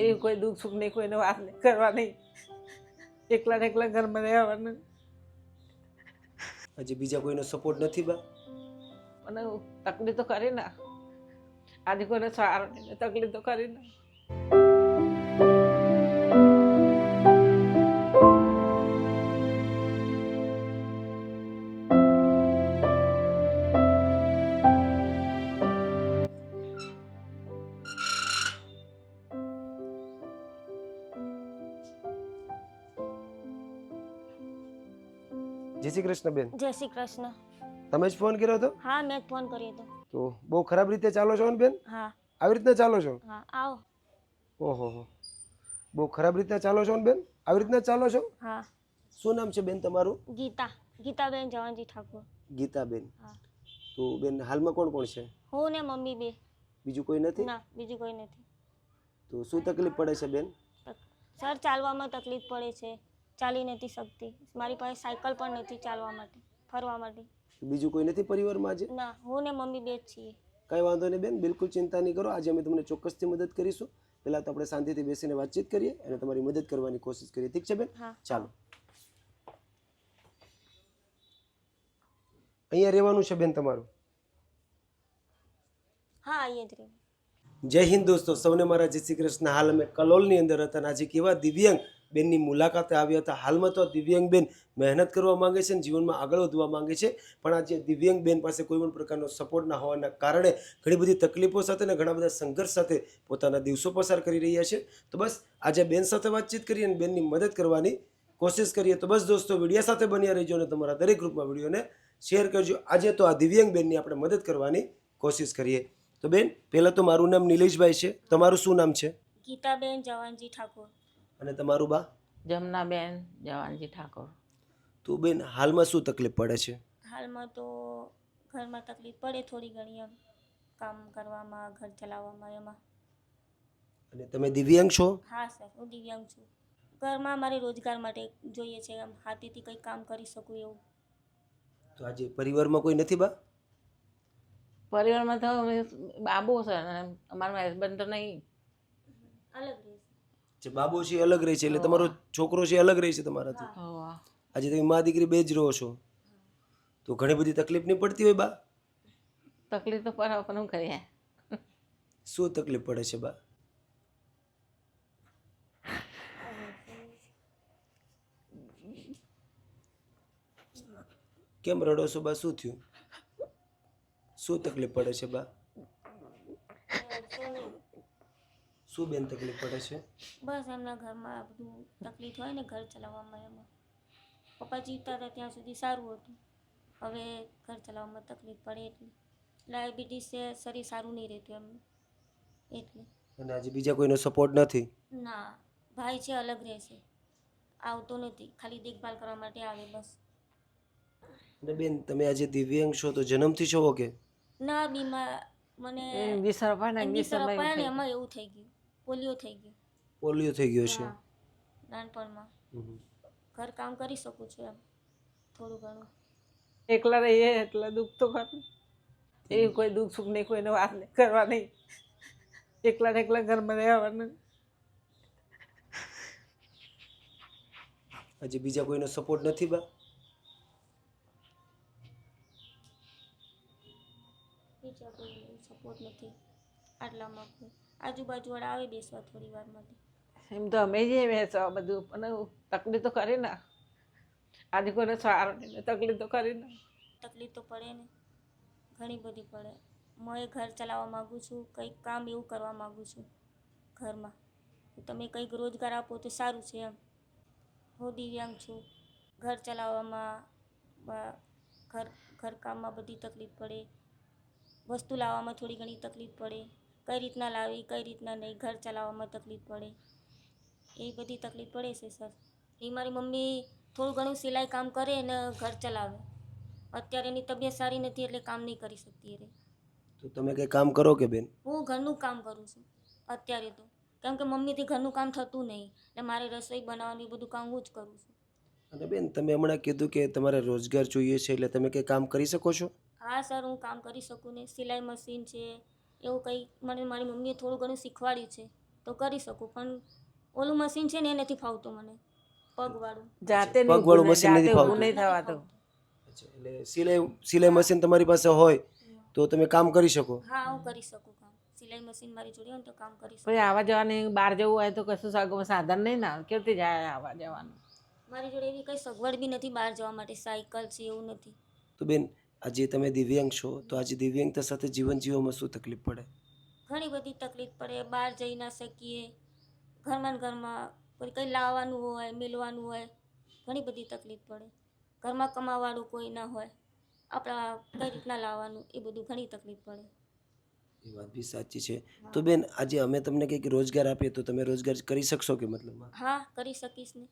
એવી કોઈ દુઃખ સુખ નહીં કોઈને વાત નહીં કરવાની. એકલા ને એકલા ઘરમાં રહેવાનું. હજી બીજા કોઈનો સપોર્ટ નથી બા? અને તકલીફ તો કરી ના આજે કોઈને સારું તકલીફ તો કરી ના શ્રી કૃષ્ણ બેન જય શ્રી કૃષ્ણ તમે જ ફોન કર્યો હતો? હા મેં જ ફોન કર્યો હતો. તો બહુ ખરાબ રીતે ચાલો છો ને બેન? હા. આવી રીતના ચાલો છો? હા આવો. ઓહો હો. બહુ ખરાબ રીતના ચાલો છો ને બેન? આવી રીતના ચાલો છો? હા. શું નામ છે બેન તમારું? ગીતા. ગીતાબેન જવાનજી ઠાકોર. ગીતાબેન. હા. તો બેન હાલમાં કોણ કોણ છે? હું ને મમ્મી બે. બીજું કોઈ નથી? ના બીજું કોઈ નથી. તો શું તકલીફ પડે છે બેન? સર ચાલવામાં તકલીફ પડે છે. ચાલી નથી શકતી. મારી પાસે સાયકલ પણ નથી ચાલવા માટે ફરવા માટે. બીજું કોઈ નથી પરિવારમાં આજે? ના હું ને મમ્મી બે જ છીએ. કાંઈ વાંધો નહીં બેન બિલકુલ ચિંતા નહીં કરો. આજે અમે તમને ચોક્કસથી મદદ કરીશું. પહેલાં તો આપણે શાંતિથી બેસીને વાતચીત કરીએ અને તમારી મદદ કરવાની કોશિશ કરીએ. ઠીક છે બેન? હા. ચાલો. અહીંયા રહેવાનું છે બેન તમારું? હા અહીંયા જ રહેવાનું જય હિન્દ દોસ્તો સૌને મારા જય શ્રી કૃષ્ણ. હાલ અમે કલોલની અંદર હતા આજે કેવા દિવ્યાંગ બેનની મુલાકાતે આવ્યા હતા. હાલમાં તો આ દિવ્યાંગ બેન મહેનત કરવા માંગે છે અને જીવનમાં આગળ વધવા માંગે છે. પણ આજે દિવ્યાંગ બેન પાસે કોઈ પણ પ્રકારનો સપોર્ટ ના હોવાના કારણે ઘણી બધી તકલીફો સાથે અને ઘણા બધા સંઘર્ષ સાથે પોતાના દિવસો પસાર કરી રહ્યા છે. તો બસ, આજે બેન સાથે વાતચીત કરીએ અને બેનની મદદ કરવાની કોશિશ કરીએ. તો બસ દોસ્તો, વિડીયા સાથે બન્યા રહેજો અને તમારા દરેક ગ્રુપમાં વિડીયોને શેર કરજો. આજે તો આ દિવ્યાંગ બેનની આપણે મદદ કરવાની કોશિશ કરીએ. તો બેન, પહેલાં તો મારું નામ નિલેશભાઈ છે. તમારું શું નામ છે? ગીતાબેન જવાનજી ઠાકોર. અને તમારું બા? જમનાબેન જવાનજી ઠાકોર. તો બેન હાલમાં શું તકલીફ પડે છે? હાલમાં તો ઘરમાં તકલીફ પડે થોડી ઘણી એમ. કામ કરવામાં ઘર ચલાવવામાં એમાં. અને તમે દિવ્યાંગ છો? હા સર હું દિવ્યાંગ છું. ઘરમાં મારે રોજગાર માટે જોઈએ છે એમ. હાથેથી કંઈ કામ કરી શકું એવું. તો આજે પરિવારમાં કોઈ નથી બા? પરિવારમાં તો બાબો બાબુ છે અને અમારા હસબન્ડ તો નહીં. અલગ રહેશે જે બાબો છે એ અલગ રહે છે એટલે તમારો છોકરો છે એ અલગ રહે છે તમારાથી. આજે તમે મા દીકરી બે જ રહો છો. તો ઘણી બધી તકલીફ નહીં પડતી હોય બા? તકલીફ તો પડે પણ હું કરીએ? શું તકલીફ પડે છે બા? કેમ રડો છો બા? શું થયું? શું તકલીફ પડે છે બા? શું બેન તકલીફ પડે છે? બસ એમના ઘરમાં આ બધું તકલીફ હોય ને ઘર ચલાવવામાં એમાં. પપ્પા જીવતા હતા ત્યાં સુધી સારું હતું. હવે ઘર ચલાવવામાં તકલીફ પડે એટલે. ડાયાબિટીસ છે શરીર સારું નહીં રહેતું એમનું એટલે. અને આજે બીજા કોઈનો સપોર્ટ નથી? ના ભાઈ છે અલગ રહેશે આવતો નથી. ખાલી દેખભાલ કરવા માટે આવે બસ. અને બેન તમે આજે દિવ્યાંગ છો તો જન્મથી છો કે? ના બીમાર મને એમાં એવું થઈ ગયું. પોલિયો થઈ ગયું. પોલિયો થઈ ગયો છે. હા નાનપણમાં. હમ. ઘર કામ કરી શકું છું એમ થોડું ઘણું. એકલા રહીએ એટલે દુઃખ તો ખરું. એવું કોઈ દુઃખ સુખ નહીં કોઈને વાત નહીં કરવાની. એકલા ને એકલા ઘરમાં રહેવાનું. હજી બીજા કોઈનો સપોર્ટ નથી બા? બીજા કોઈ સપોર્ટ નથી. આટલામાં કોઈ આજુબાજુવાળા આવે બેસવા થોડી વાર માટે. એમ તો અમે જઈએ બેસવા બધું પણ તકલીફ તો કરે ને. આજે કોઈને સારો નહીં તકલીફ તો કરી ને. તકલીફ તો પડે ને ઘણી બધી પડે. હું એ ઘર ચલાવવા માગું છું કંઈક કામ એવું કરવા માગું છું ઘરમાં. તો તમે કંઈક રોજગાર આપો તો સારું છે એમ. હું દિવ્યાંગ છું. ઘર ચલાવવામાં ઘર ઘરકામમાં બધી તકલીફ પડે. વસ્તુ લાવવામાં થોડી ઘણી તકલીફ પડે. કઈ રીતના લાવી કઈ રીતના નહીં ઘર ચલાવવામાં તકલીફ પડે. એ બધી તકલીફ પડે છે સર. એ મારી મમ્મી થોડું ઘણું સિલાઈ કામ કરે અને ઘર ચલાવે. અત્યારે એની તબિયત સારી નથી એટલે કામ નહીં કરી શકતી એ તો તમે કંઈ કામ કરો કે બેન? હું ઘરનું કામ કરું છું અત્યારે તો. કેમ કે મમ્મીથી ઘરનું કામ થતું નહીં એટલે મારે રસોઈ બનાવવાનું બધું કામ હું જ કરું છું. અને બેન તમે હમણાં કીધું કે તમારે રોજગાર જોઈએ છે એટલે તમે કંઈ કામ કરી શકો છો? હા સર હું કામ કરી શકું ને. સિલાઈ મશીન છે એવું કંઈ મને મારી મમ્મીએ થોડું ઘણું શીખવાડ્યું છે તો કરી શકું પણ ઓલું મશીન છે ને એ નથી ફાવતું મને પગવાળું. જાતે પગવાળું મશીન નથી ફાવતું. નહીં થવાતું. તો એટલે સિલાઈ સિલાઈ મશીન તમારી પાસે હોય તો તમે કામ કરી શકો? હા હું કરી શકું કામ. સિલાઈ મશીન મારી જોડે હોય ને તો કામ કરી શકું. આવવા જવાની બહાર જવું હોય તો કશું સાધન નહીં ના? કેવી જાય આવવા જવાનું? મારી જોડે એવી કંઈ સગવડ બી નથી બહાર જવા માટે સાયકલ છે એવું નથી. તો બેન આજે તમે દિવ્યાંગ છો તો આજે દિવ્યાંગતા સાથે જીવન જીવવામાં શું તકલીફ પડે? ઘણી બધી તકલીફ પડે બહાર જઈ ના શકીએ ઘરમાં ને ઘરમાં કોઈ કંઈ લાવવાનું હોય મેળવાનું હોય ઘણી બધી તકલીફ પડે. ઘરમાં કમાવાળું કોઈ ના હોય આપણા કઈ રીતના લાવવાનું એ બધું ઘણી તકલીફ પડે. એ વાત બી સાચી છે. તો બેન આજે અમે તમને કંઈક રોજગાર આપીએ તો તમે રોજગાર કરી શકશો કે મતલબમાં હા કરી શકીશ ને.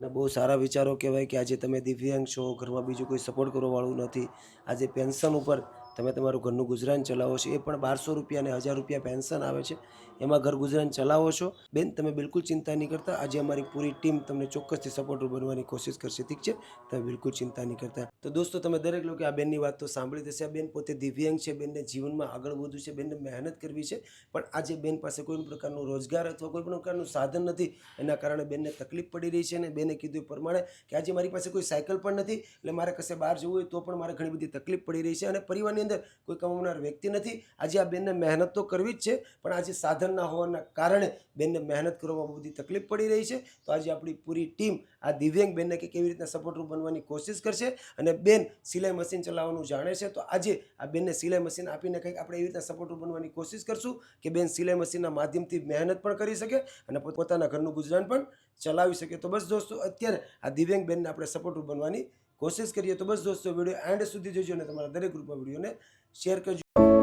અને બહુ સારા વિચારો કહેવાય કે આજે તમે દિવ્યાંગ છો, ઘરમાં બીજું કોઈ સપોર્ટ કરવાવાળું નથી. આજે પેન્શન ઉપર તમે તમારું ઘરનું ગુજરાન ચલાવો છો, એ પણ બારસો રૂપિયા અને હજાર રૂપિયા પેન્શન આવે છે. એમાં ઘર ગુજરાન ચલાવો છો. બેન, તમે બિલકુલ ચિંતા નહીં કરતા. આજે અમારી પૂરી ટીમ તમને ચોક્કસથી સપોર્ટર બનવાની કોશિશ કરશે, ઠીક છે? તમે બિલકુલ ચિંતા નહીં કરતા. તો દોસ્તો, તમે દરેક લોકો આ બેનની વાત તો સાંભળી થશે આ બેન પોતે દિવ્યાંગ છે. બેનને જીવનમાં આગળ વધવું છે. બેનને મહેનત કરવી છે. પણ આજે બેન પાસે કોઈ પણ પ્રકારનું રોજગાર અથવા કોઈ પણ પ્રકારનું સાધન નથી. એના કારણે બેનને તકલીફ પડી રહી છે અને બેને કીધું પ્રમાણે કે આજે મારી પાસે કોઈ સાયકલ પણ નથી. એટલે મારે કશે બહાર જવું હોય તો પણ મારે ઘણી બધી તકલીફ પડી રહી છે અને પરિવારની અંદર કોઈ કમાવનાર વ્યક્તિ નથી. આજે આ બેનને મહેનત તો કરવી જ છે, પણ આજે સાધન ના હોવાના કારણે બેનને મહેનત કરવામાં બધી તકલીફ પડી રહી છે. તો આજે આપણી પૂરી ટીમ આ દિવ્યાંગ બેનને કે કેવી રીતના સપોર્ટર બનવાની કોશિશ કરશે અને બેન સિલાઈ મશીન ચલાવવાનું જાણે છે. તો આજે આ બેનને સિલાઈ મશીન આપીને કંઈક આપણે એવી રીતના સપોર્ટર બનવાની કોશિશ કરશું કે બેન સિલાઈ મશીનના માધ્યમથી મહેનત પણ કરી શકે અને પોત- પોતાના ઘરનું ગુજરાન પણ ચલાવી શકે. તો બસ દોસ્તો, અત્યારે આ દિવ્યાંગ બેનને આપણે સપોર્ટર બનવાની કોશિશ કરીએ તો બસ દોસ્તો વીડિયો એન્ડ સુધી જોજો અને તમારા દરેક ગ્રુપમાં વિડીયોને શેર કરજો.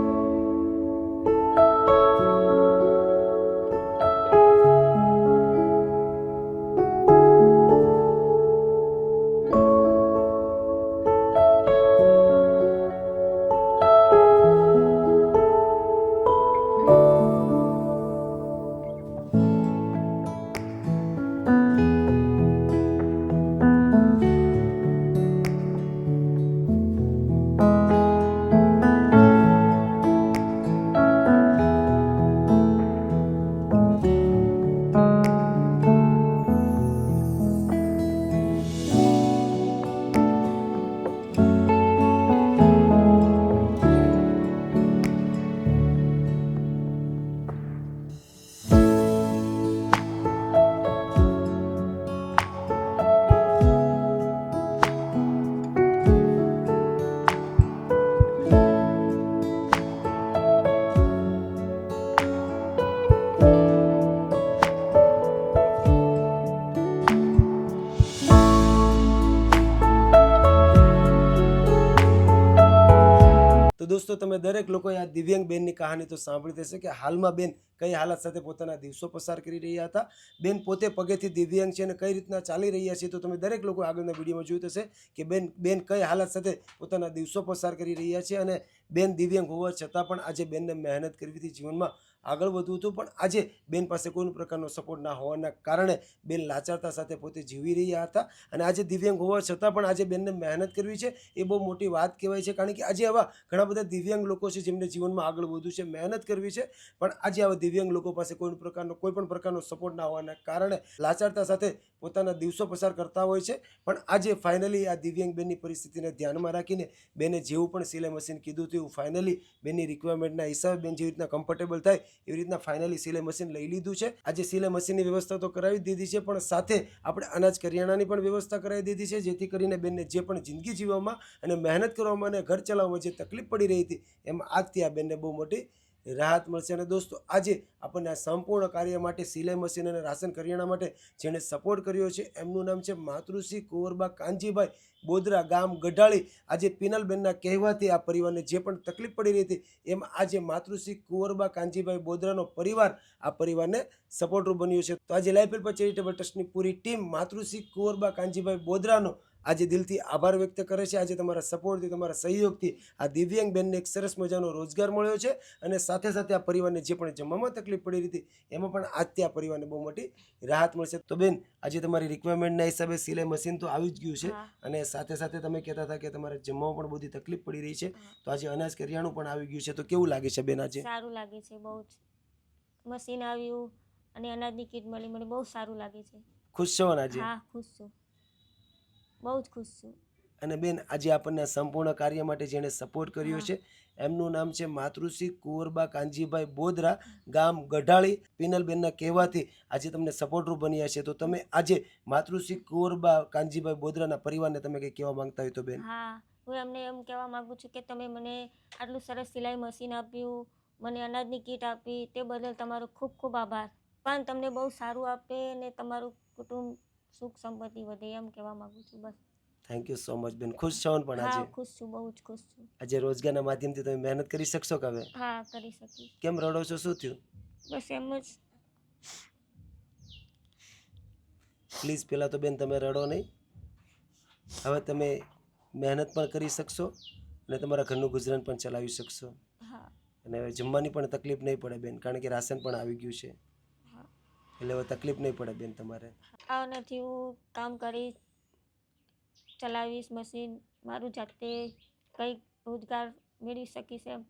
દિવ્યાંગ બેનની કહાની તો સાંભળી દેશે કે હાલમાં બેન કઈ હાલત સાથે પોતાના દિવસો પસાર કરી રહ્યા હતા? બેન પોતે પગેથી દિવ્યાંગ છે અને કઈ રીતના ચાલી રહ્યા છે? તો તમે દરેક લોકો આગળના વિડીયોમાં જોયું થશે કે બેન બેન કઈ હાલત સાથે પોતાના દિવસો પસાર કરી રહ્યા છે અને બેન દિવ્યાંગ હોવા છતાં પણ આજે બેનને મહેનત કરવીથી જીવનમાં. આગળ વધવું હતું. પણ આજે બેન પાસે કોઈ પ્રકારનો સપોર્ટ ના હોવાના કારણે બેન લાચારતા સાથે પોતે જીવી રહ્યા હતા. અને આજે દિવ્યાંગ હોવા છતાં પણ આજે બેનને મહેનત કરવી છે. એ બહુ મોટી વાત કહેવાય છે. કારણ કે આજે આવા ઘણા બધા દિવ્યાંગ લોકો છે જેમને જીવનમાં આગળ વધવું છે, મહેનત કરવી છે. પણ આજે આવા દિવ્યાંગ લોકો પાસે કોઈ પ્રકારનો કોઈ પણ પ્રકારનો સપોર્ટ ના હોવાના કારણે લાચારતા સાથે પોતાના દિવસો પસાર કરતા હોય છે. પણ આજે ફાઇનલી આ દિવ્યાંગ બેનની પરિસ્થિતિને ધ્યાનમાં રાખીને બેને જેવું પણ સિલાઈ મશીન કીધું તેવું ફાઇનલી બેનની રિક્વાયરમેન્ટના હિસાબે બેન જેવી રીતના કમ્ફર્ટેબલ થાય એવી રીતના ફાઇનલી સિલાઈ મશીન લઈ લીધું છે. આજે સિલાઈ મશીનની વ્યવસ્થા તો કરાવી દીધી છે, પણ સાથે આપણે અનાજ કરિયાણાની પણ વ્યવસ્થા કરાવી દીધી છે, જેથી કરીને બેનને જે પણ જિંદગી જીવવામાં અને મહેનત કરવામાં અને ઘર ચલાવવામાં જે તકલીફ પડી રહી હતી, એમાં આજથી આ બેનને બહુ મોટી રાહત મળશે. અને દોસ્તો, આજે આપણને આ સંપૂર્ણ કાર્ય માટે સિલાઈ મશીન અને રાશન કરિયાણા માટે જેણે સપોર્ટ કર્યો છે, એમનું નામ છે માતૃશ્રી કુંવરબા કાનજીભાઈ બોદરા ગામ ગઢાળી. આજે પિનલબેનના કહેવાથી આ પરિવારને જે પણ તકલીફ પડી રહી હતી, એમ આજે માતૃશ્રી કુંવરબા કાનજીભાઈ બોદરાનો પરિવાર આ પરિવારને સપોર્ટરૂપ બન્યો છે. તો આજે લાઈફ પર ચેરિટેબલ ટ્રસ્ટની પૂરી ટીમ માતૃશ્રી કુંવરબા કાનજીભાઈ બોદરાનો આજે દિલથી આભાર વ્યક્ત કરે છે. આજે તમારા સપોર્ટથી તમારા સહયોગથી આ દિવ્યાંગ બેનને એક સરસ મજાનો રોજગાર મળ્યો છે અને સાથે સાથે આ પરિવારને જે પણ જમવામાં તકલીફ પડી રહી હતી એમાં પણ આજથી આ પરિવારને બહુ મોટી રાહત મળશે. તો બેન આજે તમારી રિક્વાયરમેન્ટના હિસાબે સિલાઈ મશીન તો આવી જ ગયું છે અને સાથે સાથે તમે કહેતા હતા કે તમારે જમવામાં પણ બધી તકલીફ પડી રહી છે. તો આજે અનાજ કરિયાણું પણ આવી ગયું છે. તો કેવું લાગે છે બેન આજે? સારું લાગે છે બહુ જ. મશીન આવ્યું અને અનાજની કીટ મળી મને બહુ સારું લાગે છે. ખુશ છો આજે? હા ખુશ છું. બહુ જ ખુશ છું. અને બેન આજે આપણને સંપૂર્ણ કાર્ય માટે જેણે સપોર્ટ કર્યો છે એમનું નામ છે માતૃશ્રી કુંવરબા કાનજીભાઈ બોદરા ગામ ગઢાળી. પિનલબેનના કહેવાથી આજે તમને સપોર્ટરૂપ બન્યા છે. તો તમે આજે માતૃશ્રી કુંવરબા કાનજીભાઈ બોદરાના પરિવારને તમે કંઈ કહેવા માંગતા હોય તો બેન? હા હું એમને એમ કહેવા માગું છું કે તમે મને આટલું સરસ સિલાઈ મશીન આપ્યું મને અનાજની કીટ આપી તે બદલ તમારો ખૂબ ખૂબ આભાર. પણ તમને બહુ સારું આપે ને તમારું કુટુંબ સુખ સંપત્તિ વધે એમ કહેવા માંગુ છું બસ. થેન્ક યુ સો મચ બેન. ખુશ છો ને પણ હા આજે ખુશ છું બહુ જ ખુશ છું. આજે રોજગારના માધ્યમથી તમે મહેનત કરી શકશો કે હવે? હા કરી શકીશ. કેમ રડો છો? શું થયું? બસ એમ જ. પ્લીઝ પહેલાં તો બેન તમે રડો નહીં. હવે તમે મહેનત પણ કરી શકશો અને તમારા ઘરનું ગુજરાન પણ ચલાવી શકશો. અને હવે જમવાની પણ તકલીફ નહીં પડે બેન કારણ કે રાશન પણ આવી ગયું છે. એટલે હવે તકલીફ નહીં પડે બેન તમારે. નથી હું કામ કરીશ ચલાવીશ, મશીન, મારું જાતે કંઈક રોજગાર મેળવી શકીશ એમ.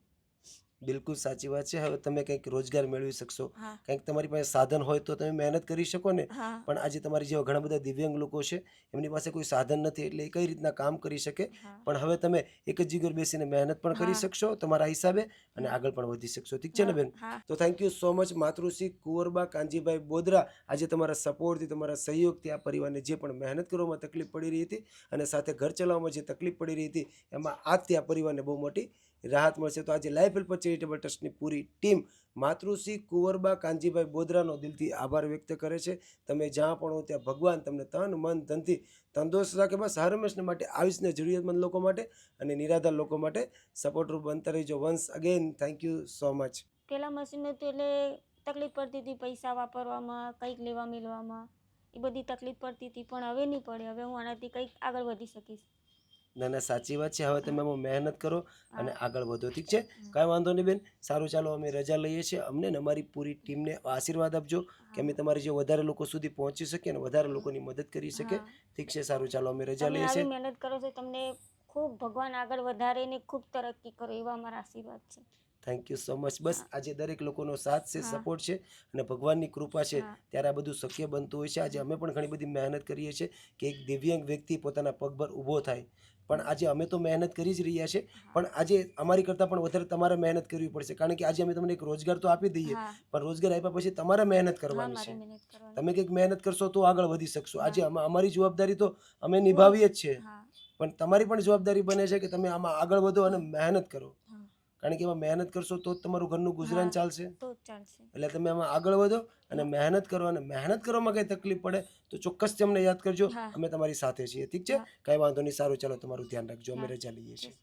બિલકુલ સાચી વાત છે. હવે તમે કંઈક રોજગાર મેળવી શકશો. કંઈક તમારી પાસે સાધન હોય તો તમે મહેનત કરી શકો ને. પણ આજે તમારી જેવા ઘણા બધા દિવ્યાંગ લોકો છે એમની પાસે કોઈ સાધન નથી એટલે એ કઈ રીતના કામ કરી શકે? પણ હવે તમે એક જ જીગર બેસીને મહેનત પણ કરી શકશો તમારા હિસાબે અને આગળ પણ વધી શકશો. ઠીક છે ને બેન? તો થેન્ક યુ સો મચ માતૃશ્રી કુંવરબા કાંજીભાઈ બોદરા. આજે તમારા સપોર્ટથી તમારા સહયોગથી આ પરિવારને જે પણ મહેનત કરવામાં તકલીફ પડી રહી હતી અને સાથે ઘર ચલાવવામાં જે તકલીફ પડી રહી હતી એમાં આજથી આ પરિવારને બહુ મોટી રાહત મળશે તો આજે લાઈફ હેલ્પર ચેરિટેબલ ટ્રસ્ટની પૂરી ટીમ માતૃશ્રી કુંવરબા કાનજીભાઈ બોદરાનો દિલથી આભાર વ્યક્ત કરે છે. તમે જ્યાં પણ હો ત્યાં ભગવાન તમને તન, મન, ધનથી તંદુરસ્ત રાખે. બસ હરમેશને માટે આયુષને જરૂરિયાતમંદ લોકો માટે અને નિરાધાર લોકો માટે સપોર્ટરૂપ બનતા રહીજો. Once again thank you so much. પેલા મશીન હતું એટલે તકલીફ પડતી હતી પૈસા વાપરવામાં, કંઈક લેવા મેળવામાં એ બધી તકલીફ પડતી હતી, પણ હવે નહીં પડે. હવે હું આનાથી કંઈક આગળ વધી શકીશ. ના ના સાચી વાત છે. હવે તમે મહેનત કરો અને આગળ વધો ઠીક છે? કાંઈ વાંધો નહીં બેન. સારું ચાલો અમે રજા લઈએ છીએ. અમને ને અમારી પૂરી ટીમને આશીર્વાદ આપજો કે અમે તમારી જે વધારે લોકો સુધી પહોંચી શકીએ અને વધારે લોકોની મદદ કરી શકીએ. ઠીક છે સારું ચાલો અમે રજા લઈએ છીએ. મહેનત કરો છો તમને ખૂબ ભગવાન આગળ વધારે ને ખૂબ તરક્કી કરો એવા અમારા આશીર્વાદ છે. થેન્ક યુ સો મચ બસ આજે દરેક લોકોનો સાથ છે સપોર્ટ છે અને ભગવાનની કૃપા છે. ત્યારે આ બધું શક્ય બનતું હોય છે. આજે અમે પણ ઘણી બધી મહેનત કરીએ છીએ કે એક દિવ્યાંગ વ્યક્તિ પોતાના પગ પર ઊભો થાય. પણ આજે અમે તો મહેનત કરી જ રહ્યા છે પણ આજે અમારી કરતાં પણ વધારે તમારે મહેનત કરવી પડશે. કારણ કે આજે અમે તમને એક રોજગાર તો આપી દઈએ પણ રોજગાર આપ્યા પછી તમારે મહેનત કરવાની છે. તમે કંઈક મહેનત કરશો તો આગળ વધી શકશો. આજે અમારી જવાબદારી તો અમે નિભાવીએ જ છે પણ તમારી પણ જવાબદારી બને છે કે તમે આમાં આગળ વધો અને મહેનત કરો. કારણ કે એમાં મહેનત કરશો તો જ તમારું ઘરનું ગુજરાન ચાલશે. એટલે તમે આમાં આગળ વધો અને મહેનત કરો અને મહેનત કરવામાં કંઈ તકલીફ પડે તો ચોક્કસ અમને યાદ કરજો. અમે તમારી સાથે છીએ. ઠીક છે? કઈ વાંધો નહીં. સારું ચાલો તમારું ધ્યાન રાખજો. અમે. રજા લઈએ છીએ.